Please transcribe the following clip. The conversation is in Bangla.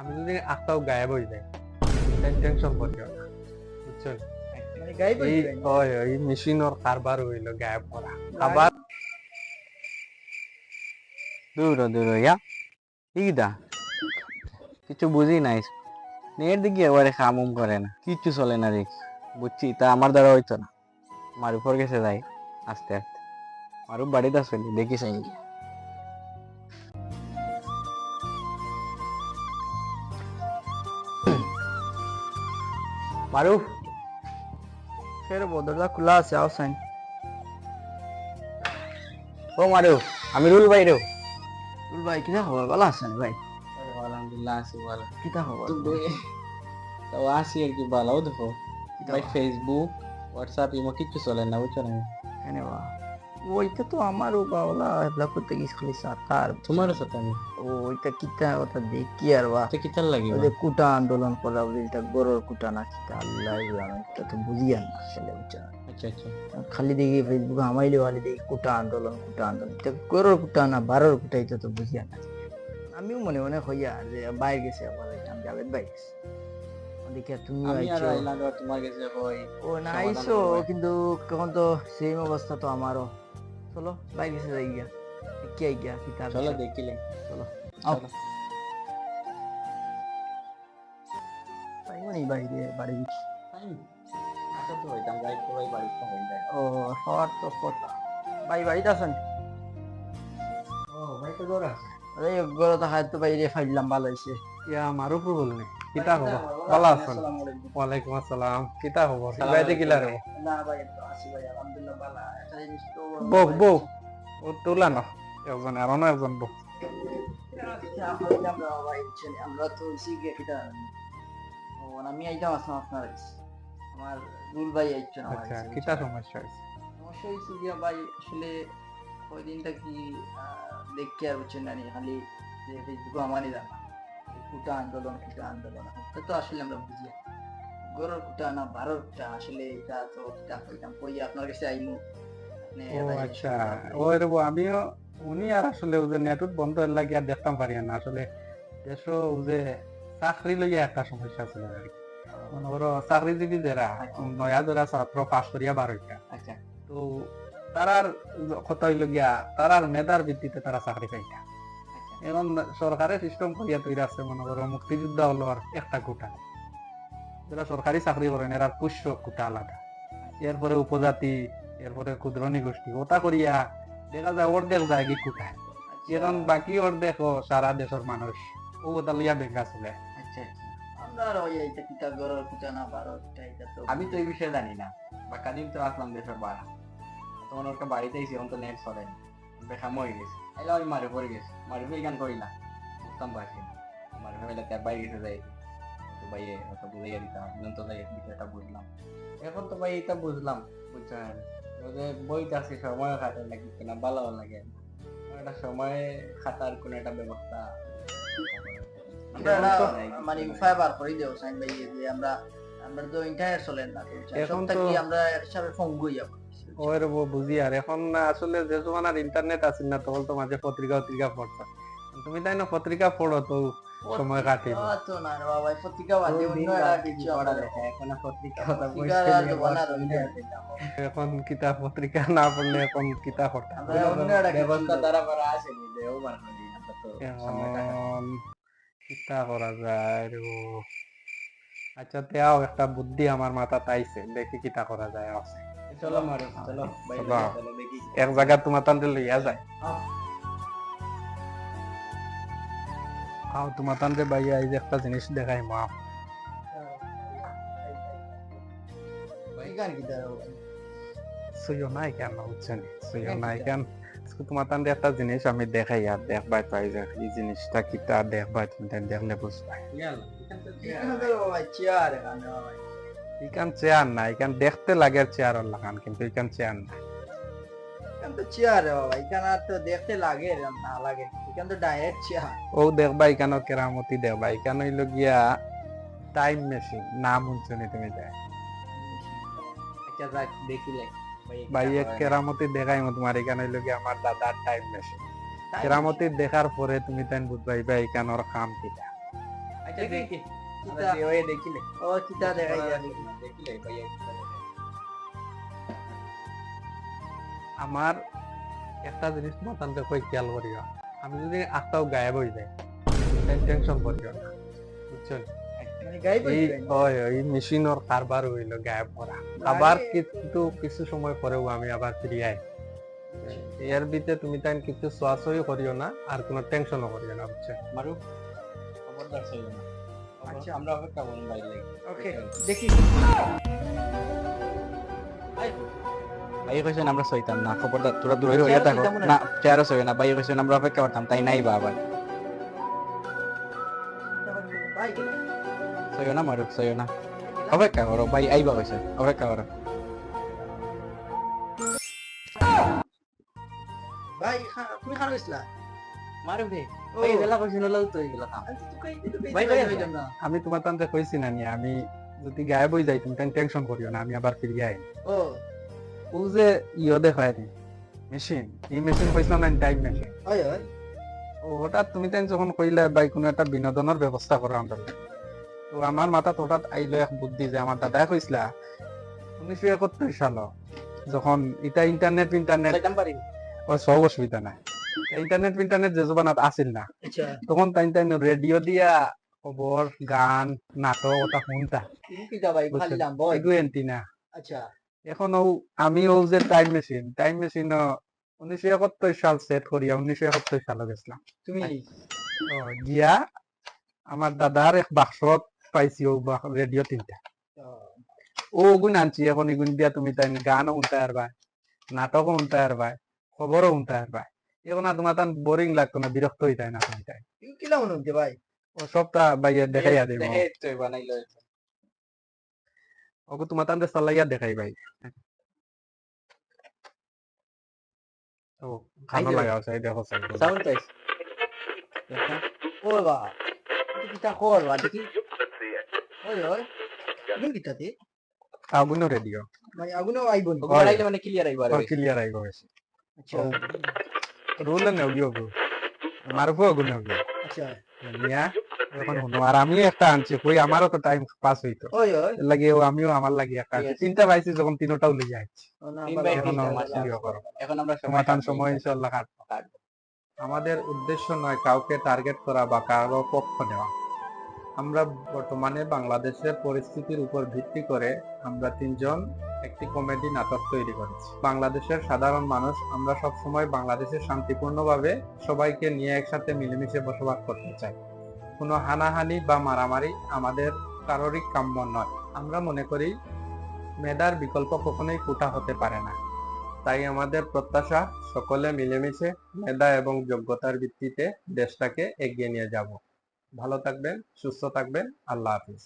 আমি যদি আঁকটাও গায়েব হয়ে যাই টেনশন করিও না বুঝছেন? এই মেশিনের কারবার হইল গায়েব করা। আবার দূর দূর ইয়া কিছু বুঝি নাই। নেট দিকে এবারে কামুম করে না কিচ্ছু চলে না দেখ। বুঝছি তা আমার দ্বারা হইতো না। আমার উপর গেছে যাই আস্তে আস্তে। আমার বাড়িতে আসলে দেখি মারুফ ফের বদরদা খোলা আছে আও সাইন। ও মারুফ আমি রুল ভাই রে। রুল ভাই কিটা খবর? ভালো আছেন ভাই? আলহামদুলিল্লাহ আছি ভালো। কিটা খবর? তো আসি আর কি ভালো দেখো। ভাই ফেসবুক হোয়াটসঅ্যাপ ইমো কিচ্ছু চলে না বুঝছ না? কেন বা ওইটা তো আমারও বাওলা হেবলা করতে গিয়েছিল খালি সাতার আমি ও ওইটা কিটা ওটা দেখি আর বা। তো কিতার লাগি ওই যে কুটা আন্দোলন করা ওই এটা গরুর কুটা না কিটা আল্লাহ এটা তো বুঝিয়া না আসলে বুঝছ আচ্ছা আচ্ছা। খালি দেখি ফেসবুকে হামাইলে খালি দেখি কুটা আন্দোলন কুটা আন্দোলন। এটা গরুর কুটা না বারোর কুটা এটা তো বুঝিয়া না। আমিও মনে মনে হইয়া যে বাইরে গেছে আবার আমি জাভেদ বাইরে গেছে। দেখে তুমি আইছো। তোমার কাছে কই ও না সমাধান কিন্তু কখন তো সেম অবস্থা তো আমারও। চলো বাইরে গেছে যাই গিয়া কি আই গিয়া কি তার চলো দেখিলে চলো চলো। পাইবো নি বাইরে বাড়ি টাইম আচ্ছা তো হইতাম যাই তো ভাই বাড়িতে হয়ে যায় ও হওয়ার তো কথা ভাই বাড়িতে আছেন ও ভাই তো আছে আরে গরো তো হাত তো বাইরে ফাইলাম ভালো হয়েছে ইয়া মারুফ বলনি কিতা খবর ভালো আছেন ওয়ালাইকুম আসসালাম কিতা খবর বাইতে কিলা রে না ভাই তো আসি ভাই আলহামদুলিল্লাহ ভালো বউ বউ ও তোলা না একজন আর না একজন বউ হইলাম না ভাই বুঝছেন, আমরা তো এটা আমি আইতাম আসলাম আপনার আমার রুল ভাই আইছেন আমার আচ্ছা কাছে, সমস্যা হয়েছে সমস্যা হয়েছে গিয়া ভাই আসলে ওই দিনটা কি দেখতে আর বুঝছেন না খালি যে ফেসবুকে আমারই জানা। কুটা আন্দোলন কুটা আন্দোলন এটা তো আসলে আমরা বুঝি। গরুর কুটা না বারোর কুটা আসলে এটা তো কইতাম কই আপনার কাছে আইমু আপনি ও এলাই আচ্ছা। ও রে আমিও উনি আর আসলে যে নেটত বন্ধ লাগে আর দেখতাম পারি না। আসলে দেশ ও যে চাকরি লইয়া একটা সমস্যা আর কি। মনে করো চাকরিজীবী যারা নয়া যারা ছাত্র পাস করিয়া বার আচ্ছা। তো তারার কথা হইল গিয়া তারার মেধার ভিত্তিতে তারা চাকরি পাইতা। আচ্ছা। এখন সরকারে সিস্টেম করিয়া তৈরি আছে মনে করো মুক্তিযোদ্ধা হলো আর একটা কোটা যারা সরকারি চাকরি করেন এরা পুষ্য কোটা আলাদা। এরপরে উপজাতি এরপরে ক্ষুদ্রনী গোষ্ঠী ওটা করিয়া দেখা যায় অর্ধেক যায় কি কোটা এখন বাকি অর্ধেক সারা দেশের মানুষ ও ওটা লইয়া বেঙ্গা চলে আচ্ছা আচ্ছা। ওই এটা আমি তো এই বিষয়ে জানি না। বা কাদিম তো আসলাম দেশের বাড়া। তখন ওর বাড়িতে এসে এখন তো নেট চলে বেখাম হয়ে গেছে। এলা আমি মারে পড়ে গেছে। মারে ফেলে গান করি না। বুঝতাম পারছি মারে ফেলে তার বাইরে গেছে যাই তো ভাই ওটা বুঝাইয়া দিতাম যাই বিষয়টা বুঝলাম। এখন তো ভাই এটা বুঝলাম বুঝছেন? আছে সময় খাটার লাগে না ভালো লাগে। একটা সময় খাতার কোন একটা ব্যবস্থা মানে উপায় বার করে দেও সাইন ভাই যে আমরা আমরা তো ইন্টারনেট চলে না এখন তো- কি আমরা হিসাবে ফোন গই যাব ওর বুঝি আর এখন আসলে যে জমানার ইন্টারনেট আছে না তখন তো মাঝে পত্রিকা পত্রিকা পড়ছো তুমি তাই না পত্রিকা পড়ো তো? সময় কাটিব তো না বাবা পত্রিকা বাদে অন্য একটা কিছু এখন পত্রিকা কিতাব পত্রিকা না পড়লে এখন কিতাব পড়তে ব্যবস্থা কিতা করা যায় রে আচ্ছা তেও একটা বুদ্ধি আমার মাথাত আইছে দেখি কিতা করা যায় আছে। চলো মারো চলো বাইরে চলো। চলো দেখি। এক জায়গা তোমার তান্তে লইয়া যায়। আও তোমার তান্তে বাইয়া এই যে একটা জিনিস দেখাই মা। কি সুyo নাই কেন বুঝছেন নাই কেন? তোমার তান্তে একটা জিনিস আমি দেখাই আর দেখবাই পাই যে এই জিনিসটা কিতা দেখবাই তুমি দেখলে বুঝবাই তো ইকান চেয়ার না ইকান দেখতে লাগে চেয়ার লাগান কিন্তু ইকান চেয়ার না এখানে তো চেয়ার বাবা এখানে আর তো দেখতে লাগে এরকম না লাগে। এখানে তো ডাইরেক্ট চেয়ার। ও দেখবা ইকানো কেরামতি দেখবা। হইল গিয়া টাইম মেশিন নাম শুনছনি তুমি যায় আচ্ছা যাক ভাই এক কেরামতি তোমার এখানে হইল গিয়া আমার দাদার টাইম মেশিন কেরামতি দেখার পরে তুমি তাই বুঝবাই বা ইকানোর কাম কিটা। আচ্ছা দেখি। ওই দেখিলে ও চিতা দেখাই দেখিলে ভাইয়া আমার একটা জিনিস মাতানতে কই খেয়াল করিও? আমি যদি আস্তাও গায়েব হয়ে যায় টেনশন করিও না বুঝছেন মানে গাইব এই হইছে। মেশিনের কারবার হইল গায়েব করা। আবার কিন্তু কিছু সময় পরেও আমি আবার ফিরে আই। এর ভিতরে তুমি তাই কিছু সোয়াশই করিও না আর কোনো টেনশনও করিও না বুঝছেন মারু খবরদার সইল না। আচ্ছা। আচ্ছা আমরা অপেক্ষা করুন বাইরে। ওকে দেখি। ভাই কইছেন আমরা সইতাম না খবরদার তোরা দূরে হইয়া থাকো। না। চেয়ারও সই না কইছেন আমরা অপেক্ষা করতাম তাই নাই বা আবার। সইও না মারু সইও না। অপেক্ষা করো ভাই আইবা কইছে অপেক্ষা করো। ভাই তুমি খানো ইসলা মারু রে ভাই কইছেন তো এইগুলা আমি ভাই, ভাই তোমার তান্তে কইছি না আমি যদি গায়েব হয়ে যাই তুমি টেনশন করিও না আমি আবার ফিরে আই ও। ও যে ইয়ে দেখায় নি মেশিন এই মেশিন কইছিলাম না টাইম মেশিন হয় হয়। হঠাৎ তুমি তাই যখন কইলে কোনো একটা বিনোদনের ব্যবস্থা করো আমরা তো আমার হঠাৎ আইলো এক বুদ্ধি যে আমার দাদা কইছিলা উনিশশো একাত্তর সাল যখন এটা ইন্টারনেট ইন্টারনেট ও সব অসুবিধা নাই। ইন্টারনেট ইন্টারনেট যে জবানাত আসিল না। আচ্ছা। তখন তাই তাই রেডিও দিয়া খবর গান নাটক ওটা শুনতা। আচ্ছা। এখন ও আমি ও যে টাইম মেশিন টাইম মেশিন উনিশশো একাত্তর সাল সেট করিয়া উনিশশো একাত্তর সালে গেছিলাম তুমি? গিয়া আমার দাদার এক বাক্সত পাইছি ও রেডিও তিনটা। ও। গুণ আনছি এখন এগুন দিয়া তুমি তাই গানও শুনতে পারবা নাটকও শুনতে পারবা খবরও শুনতে পারবা। এখন আর তোমার তান বোরিং লাগতো না বিরক্ত হইতে না তুমি তাই। কিলা মনে ভাই? ও সবটা বাইরে দেখাইয়া দিব। বানাইলো ওকে তোমার তান চালাইয়া দেখাই ভাই। ও লাগা আছে দেখো সাউন্ড পাইছ। ও বাবা তুমি কর বা দেখি। হয় তুমি কিতাতে আগুনও রেডিও মানে আগুনও আইব নি। আইলে মানে ক্লিয়ার আইবা আর ক্লিয়ার আইব বেশি। আচ্ছা। রোল আগুন আচ্ছা। নিয়া এখন শুনো আর আমিও একটা আনছি কই আমারও তো টাইম পাস হইতো। লাগে ও আমিও আমার লাগে একটা আনছি। পাইছি যখন তিনটাও আবার এখনও আমরা কাটবো। সময় ইনশাল্লাহ কাটবো। আমাদের উদ্দেশ্য নয় কাউকে টার্গেট করা বা কারও পক্ষ নেওয়া আমরা বর্তমানে বাংলাদেশের পরিস্থিতির উপর ভিত্তি করে আমরা তিনজন একটি কমেডি নাটক তৈরি করেছি। বাংলাদেশের সাধারণ মানুষ আমরা সব সময় বাংলাদেশে শান্তিপূর্ণভাবে সবাইকে নিয়ে একসাথে মিলেমিশে বসবাস করতে চাই। কোনো হানাহানি বা মারামারি আমাদের কারোরই কাম্য নয়। আমরা মনে করি মেধার বিকল্প কখনোই কোটা হতে পারে না। তাই আমাদের প্রত্যাশা, সকলে মিলেমিশে মেধা এবং যোগ্যতার ভিত্তিতে দেশটাকে এগিয়ে নিয়ে যাব। ভালো থাকবেন, সুস্থ থাকবেন, আল্লাহ হাফিজ।